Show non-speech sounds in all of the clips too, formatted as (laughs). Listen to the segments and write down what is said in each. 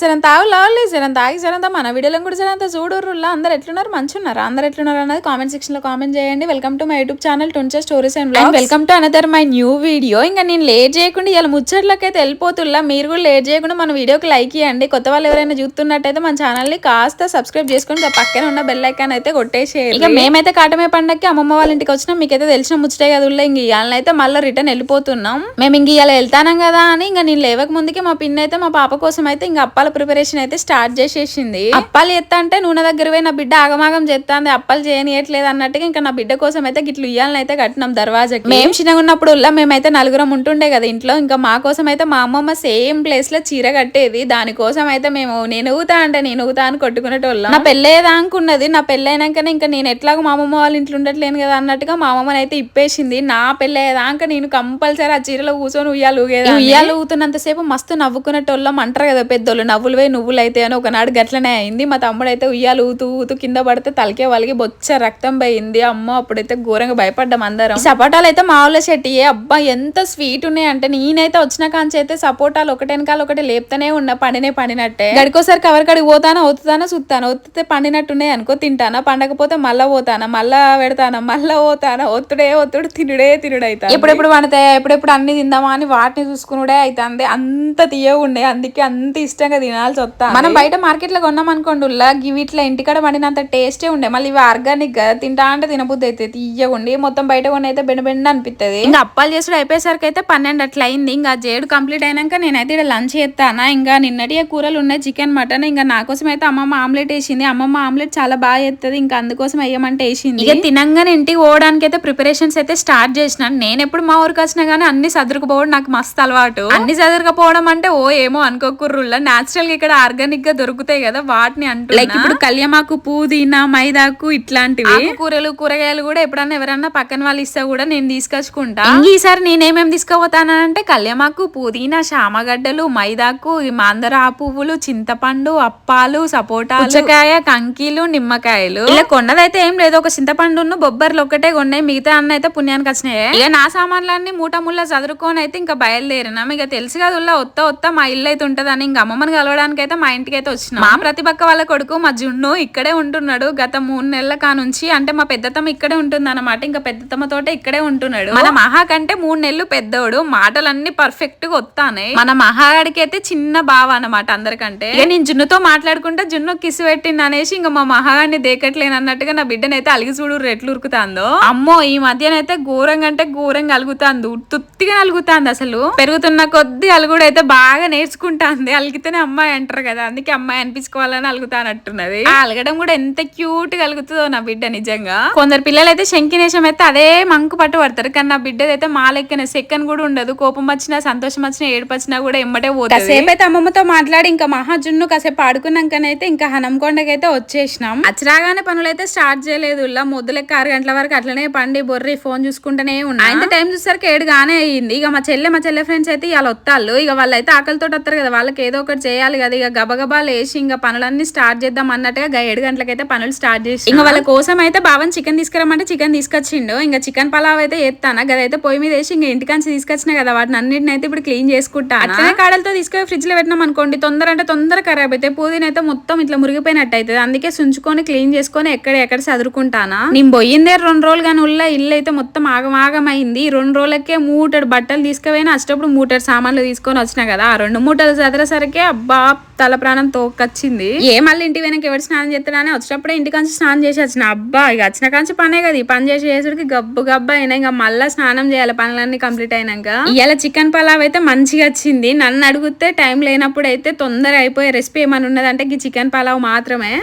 జరంత ఆవు లవల్లీ జరంత ఆగి జరంత మన వీడియోలో కూడా జరంత చూడుర్రులా అందరు ఎట్లున్నారు? మంచి ఉన్నారు అందరు ఎట్లున్నారు అనేది కామెంట్ సెక్షన్లో కామెంట్ చేయండి. Welcome to my YouTube channel టుంచే stories and blog welcome to another my new video. ఇంకా నేను లేట్ చేయకుండా ఇలా ముచ్చట్లకైతే వెళ్ళిపోతున్నా మీరు కూడా లేట్ చేయకుండా మన వీడియోకి లైక్ ఇవ్వండి కొత్త వాళ్ళు ఎవరైనా చూస్తున్నట్టయితే మన ఛానల్ని కాస్త సబ్స్క్రైబ్ చేసుకొని పక్కన ఉన్న బెల్ ఐకాన్ అయితే కొట్టేసేయాలి ఇక మేమైతే కాటమే పండక్కి అమ్మమ్మ వాళ్ళ ఇంటికి వచ్చినాం. మీకైతే తెలిసిన ముచ్చటే కదా ఉల్ల. ఇంక ఇవాళనైతే మళ్ళీ రిటర్న్ వెళ్ళిపోతున్నాం. మేము ఇంక ఇవాళ వెళ్తానం కదా అని ఇంకా నేను లేవక ముందుకే మా పిన్ అయితే మా పాప కోసం అయితే ఇంకా అప్పాల ప్రిపరేషన్ అయితే స్టార్ట్ చేసేసింది. అప్పాలు ఎత్తా అంటే నూనె దగ్గర పోయి నా బిడ్డ ఆగమాగం చేస్తాంది అప్పాలు చేయనియట్లేదు అన్నట్టుగా ఇంకా నా బిడ్డ కోసం అయితే గిట్లు ఇయ్యాలని అయితే కట్టినాం దర్వాజకి. మేము చిన్నగా ఉన్నప్పుడు ఉల్లా మేమైతే నలుగురం ఉంటుండే కదా ఇంట్లో. ఇంకా మా కోసం అయితే మా అమ్మమ్మ సేమ్ ప్లేస్లో చీర కట్టేది. దానికోసం అయితే మేము నేను ఊతా అంటే నేను ఊతా అని కొట్టుకునేటోళ్ళం. నా పెళ్ళేదానుకున్నది నా పెళ్ళైనాకనే ఇంకా నేను ఎట్లాగో మా అమ్మమ్మ వాళ్ళ ఇంట్లో ఉండట్లేను కదా అన్నట్టుగా మా అమ్మమ్మని అయితే ఇప్పేసింది. నా పెళ్ళేదాకా నేను కంపల్సరీ ఆ చీరలో కూర్చొని ఉయ్యాలు ఊగేది ఉయ్యాలు ఊతున్నంతసేపు మస్తు నవ్వుకునేటోళ్ళం. అంటారు కదా పెద్దోళ్ళు నవ్వులవే పోయి నువ్వులు అయితే అని ఒకనాడు గట్లనే అయింది. మా తమ్ముడు అయితే ఉయ్యాలు ఊతూ ఊతూ కింద పడితే తలకే వాళ్ళకి బొచ్చ రక్తం పోయింది. అమ్మ అప్పుడైతే ఘోరంగా భయపడ్డాం అందరం. సపోటాలు అయితే మావుల ఊళ్ళో చెట్టియే అబ్బా ఎంత స్వీట్ ఉన్నాయి అంటే నేనైతే వచ్చిన కాంచి అయితే సపోటాలు ఒకటి వెనకాల ఒకటి లేపుతూనే ఉన్నా. పండినే పండినట్టే గడికోసారి కవర్ కడిగి పోతానా ఒత్తుతానా చూస్తాను ఒత్తితే పండినట్టున్నాయి అనుకో తింటానా? పండకపోతే మళ్ళా పోతానా? మళ్ళా పెడతానా? మళ్ళా పోతానా? ఒత్తుడే ఒత్తుడు తినుడే తినుడు అయితే ఎప్పుడెప్పుడు పండుతాయా ఎప్పుడెప్పుడు అన్ని తిందామా అని వాటిని చూసుకునుడే అవుతుంది అంత తీయగుండే. అందుకే అంత ఇష్టంగా తినాల్సి వస్తా మనం బయట మార్కెట్లో కొన్నాం అనుకోండి ఉల్లా గివి ఇట్లా ఇంటికాడ పండినంత టేస్టే ఉండే. మళ్ళీ ఇవి ఆర్గానిక్గా తింటా అంటే తినబుద్ధి అయితే తీయగుండి మొత్తం బయట కొన్ని అయితే బెండ బెండ అనిపిస్తుంది ఇంకా అప్పాలు చేసుడు అయిపోయేసరికి అయితే పన్నెండు అట్లా అయింది. ఇంకా జేడు కంప్లీట్ అయినాక నేనైతే ఇక్కడ లంచ్ చేస్తానా ఇంకా నిన్నటి కూరలు ఉన్నాయి చికెన్ మటన్. ఇంకా నా కోసం అయితే అమ్మమ్మ ఆమ్లెట్ వేసింది. అమ్మమ్మ ఆమ్లెట్ చాలా బాగా చేస్తుంది ఇంకా అందుకోసం వేయమంటే వేసింది. ఇక తినంగానే ఇంటికి పోవడానికి అయితే ప్రిపరేషన్స్ అయితే స్టార్ట్ చేసినాను. నేను ఎప్పుడు మా ఊరికి వచ్చినా గానీ అన్ని సదురుకుపోవడం నాకు మస్తు అలవాటు. అన్ని సదురుకపోవడం అంటే ఓ ఏమో అనుకోకుర్రుల్లా. నాచురల్గా ఇక్కడ ఆర్గానిక్గా దొరుకుతాయి కదా వాటిని అంటూ లైక్ ఇప్పుడు కళ్యామాకు పుదీనా మైదాకు ఇట్లాంటివి. కూరలు కూరగాయలు కూడా ఎప్పుడన్నా ఎవరన్నా పక్కన వాళ్ళు ఇస్తా కూడా నేను తీసుకొచ్చుకుంటా. ఈసారి నేనేమేమి తీసుకుపోతానంటే కళ్యామాకు పుదీనా శామగడ్డలు మైదాకు ఈ మాందర పువ్వులు చింతపండు అప్పాలు సపోటా పుచ్చకాయ కంకీలు నిమ్మకాయలు. ఇలా కొన్నదైతే ఏం లేదు ఒక చింతపండును బొబ్బర్లు ఒక్కటే కొన్నాయి మిగతా అన్న అయితే పుణ్యానికి వచ్చినాయి. ఇక నా సామాన్లన్నీ మూట ముళ్ళ చదువుకొని అయితే ఇంకా బయలుదేరినాం. ఇక తెలుసు కదా ఉల్లా ఒత్త ఒత్త మా ఇల్లు అయితే ఉంటదని ఇంకా అమ్మమ్మని కలవడానికి అయితే మా ఇంటికి అయితే వచ్చిన. మా ప్రతిపక్క వాళ్ళ కొడుకు మా జున్ను ఇక్కడే ఉంటున్నాడు. గత మూడు నెలల కానుంచి అంటే మా పెద్దతమ్మ ఇక్కడే ఉంటుంది అనమాట ఇంకా పెద్దతమ్మ తోట ఇక్కడే ఉంటున్నాడు. మన మహా కంటే మూడు నెలలు పెద్దోడు. మాటలన్నీ పర్ఫెక్ట్గా వస్తానే మన మహాగాడికి అయితే చిన్న బావ అనమాట అందరికంటే. ఇక నేను జున్నుతో మాట్లాడుకుంటే జున్ను కిసి పెట్టింది అనేసి ఇంకా మా మహాగాడిని దేకట్లేను అన్నట్టుగా నా బిడ్డనైతే అలిగి చూడు ఎట్లు ఉరుకుతాందో. అమ్మో ఈ మధ్యనైతే ఘోరంగా అంటే ఘోరంగా అలుగుతాంది. ఉత్తుత్తిగా అలుగుతాంది అసలు. పెరుగుతున్న కొద్ది అలుగుడు అయితే బాగా నేర్చుకుంటాంది. అలిగితేనే అమ్మాయి అంటారు కదా అందుకే అమ్మాయి అనిపించుకోవాలని అలుగుతానట్టున్నది. అలగడం కూడా ఎంత క్యూట్గా అలుగుతుందో నా బిడ్డ నిజంగా. కొందరు పిల్లలు అయితే శంకినేశం అయితే అదే మంకు పట్టు పడతారు కానీ నా బిడ్డదైతే మా లెక్కనే సెకండ్ కూడా ఉండదు. కోపం వచ్చినా సంతోషం వచ్చినా ఏడుపు వచ్చినా కూడా ఎమ్మటే పోతుంది. కాసేపు అయితే అమ్మమ్మతో మాట్లాడి ఇంకా మహాజున్ను కాసేపు ఆడుకున్నాకనైతే ఇంకా హనంకొండకైతే వచ్చేసినాం. అచ్చరాగానే పనులైతే స్టార్ట్ చేయలేదు. ఇలా మొద్దులెక్క ఆరు గంటల వరకు అట్లనే పండి బొర్రి ఫోన్ చూసుకుంటూనే ఉన్నా. ఆయన టైం చూసరికి ఏడుగానే అయ్యింది ఇక మా చెల్లె మా చెల్లె ఫ్రెండ్స్ అయితే ఇవాళ వస్తాళ్ళు ఇక వాళ్ళైతే ఆకలితో వస్తారు కదా వాళ్ళకి ఏదో ఒకటి చేయాలి కదా ఇక గబగబా లేచి ఇంకా పనులన్నీ స్టార్ట్ చేద్దాం అన్నట్టుగా ఏడు గంటలకైతే పనులు స్టార్ట్ చేసి ఇంకా వాళ్ళ కోసం అయితే బావన్ చికెన్ తీసుకురమ్మంటే చికెన్ తీసుకొచ్చిండు. ఇంకా చికెన్ పలావ్ అయితే ఎత్తాను గదైతే పొయ్యి మీద వేసి ఇంకా ఇంటికాంచి తీసుకొచ్చిన కదా వాటిని అన్నిటిని అయితే ఇప్పుడు క్లీన్ చేసుకుంటా అట్లనే కాడలతో తీసుకొని ఫ్రిడ్జ్లో పెట్టినాం అనుకోండి తొందర అంటే తొందర ఖరాబ్ అయితే పుదీన అయితే మొత్తం ఇట్లా మురిగిపోయినట్టు అవుతుంది అందుకే సుంచుకొని క్లీన్ చేసుకొని ఎక్కడ ఎక్కడ చదువుకుంటానా నేను పోయిందే రెండు రోజులు కానీ ఉల్ల ఇల్లు అయితే మొత్తం ఆగమాగమైంది ఈ రెండు రోజులకే మూటడు బట్టలు తీసుకుపోయినా అష్టప్పుడు మూటడు సామాన్లు తీసుకొని వచ్చినా కదా ఆ రెండు మూటలు చదిరేసరికి అబ్బా తల ప్రాణం తోకొచ్చింది. ఏ మళ్ళీ ఇంటి వెనక ఎవరు స్నానం చేస్తాడని వచ్చేటప్పుడే ఇంటి కంచి స్నానం చేసి వచ్చిన. అబ్బా ఇక వచ్చిన కంచి పనే కదా ఈ పని చేసి చేసేసరికి గబ్బు గబ్బు అయినా ఇంకా మళ్ళీ స్నానం చేయాలి పనులన్నీ కంప్లీట్ అయినాక. ఇవాళ చికెన్ పలావ్ అయితే మంచిగా వచ్చింది. నన్ను అడిగితే టైం లేనప్పుడు అయితే తొందర అయిపోయే రెసిపీ ఏమైనా ఉన్నదంటే ఈ చికెన్ పలావ్ మాత్రమే.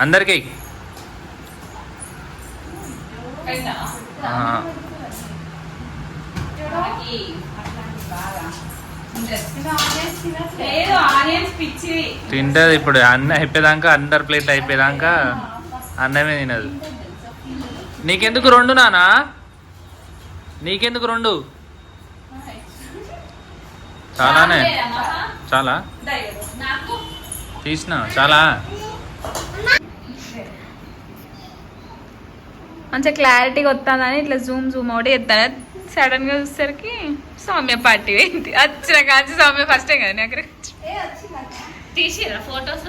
అందరికీ? ఆ, తింటది ఇప్పుడు. అన్న అయిపోయేదాకా అందరు ప్లేట్లు అయిపోయేదాకా అన్నమే తినదు. నీకెందుకు రెండు నానా? నీకెందుకు రెండు? చాలానే. చాలా? తీసిన? చాలా? మంచిగా క్లారిటీగా వస్తుందని ఇట్లా జూమ్ జూమ్ ఒకటి ఎత్తాను సడన్గా చూసేసరికి సౌమ్య పార్టీ పోయింది వచ్చిన కాంచి సౌమ్య ఫస్టే కదా నాకు తీసిరా ఫొటోస్?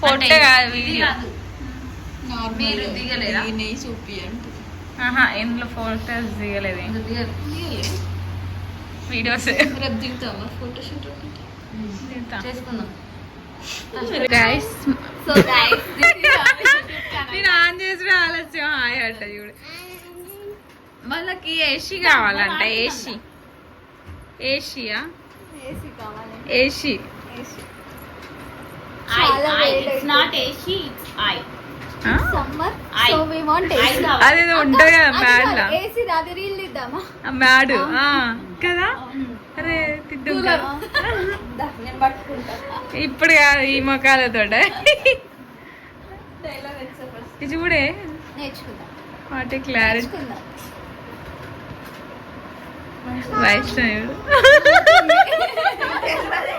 ఫోటో కాదు వీడియో. మీరు దిగలేదా? చూపి అంటే. ఆహా ఇందులో ఫోటోస్ దిగలేదు. వీడియోస్ రేపు దిగుతావా? ఫోటోషూట్ చేసుకుందాం. గైస్ సో గైస్ నేను ఆన్ చేసిన ఆలస్యం. హాయ్ అంట చూడు. వాళ్ళకి ఏసీ కావాలంట ఏసీ. ఏసీయా? ఏసీ. అదేదో ఉంటుంది కదా మ్యాడ్ కదా? అరే ఇప్పుడు కాదు ఈ మొక్కలతో ఇది చూడే. వాటి క్లారిటీ వైష్ణవుడు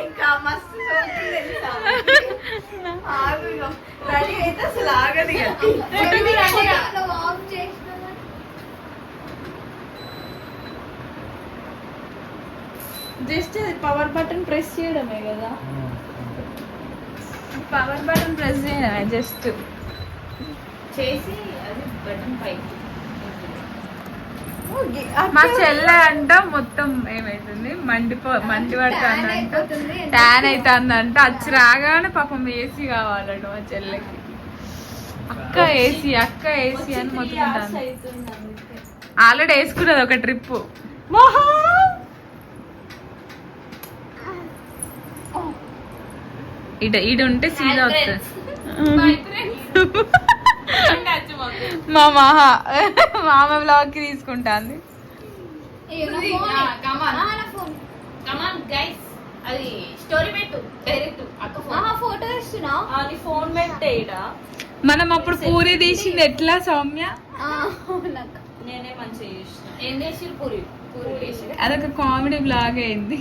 ఇంకా మస్తు రెడీ అయితే అసలు ఆగదు జస్ట్ పవర్ బటన్ ప్రెస్ చేయడమే కదా. పవర్ బటన్ ప్రెస్ చేయడమే జస్ట్ చేసి అది బటన్ పైకి. మా చెల్లె అంట మొత్తం ఏమైతుంది? మండిపో మండి పడుతుందంట అయిపోతుంది. ట్యాన్ అవుతుందంట వచ్చి రాగానే పాపం ఏసీ కావాలంట మా చెల్లెకి. అక్క ఏసీ అక్క ఏసీ అని మొత్తుకుంటాను ఆల్రెడీ వేసుకున్నది ఒక ట్రిప్. ఇడ ఇడ ఉంటే సీదా వస్తుంది (laughs) (laughs) మా మహా మామ బ్లాగ్కి తీసుకుంటాంది. Come on. గైస్ అది స్టోరీ పెట్టు డైరెక్ట్ అక్క ఫోన్. ఫోటో ఇస్తున్నావు అది ఫోన్ పెట్టేయడా మనం అప్పుడు పూరి తీసింది ఎట్లా సౌమ్య? నేనే మంచిగా చేసిన. ఏం చేసి పూరి? పూరి చేసి అదొక కామెడీ బ్లాగ్ అయింది.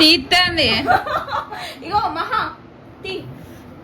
తీస్తుంది ఇగో మహా. 定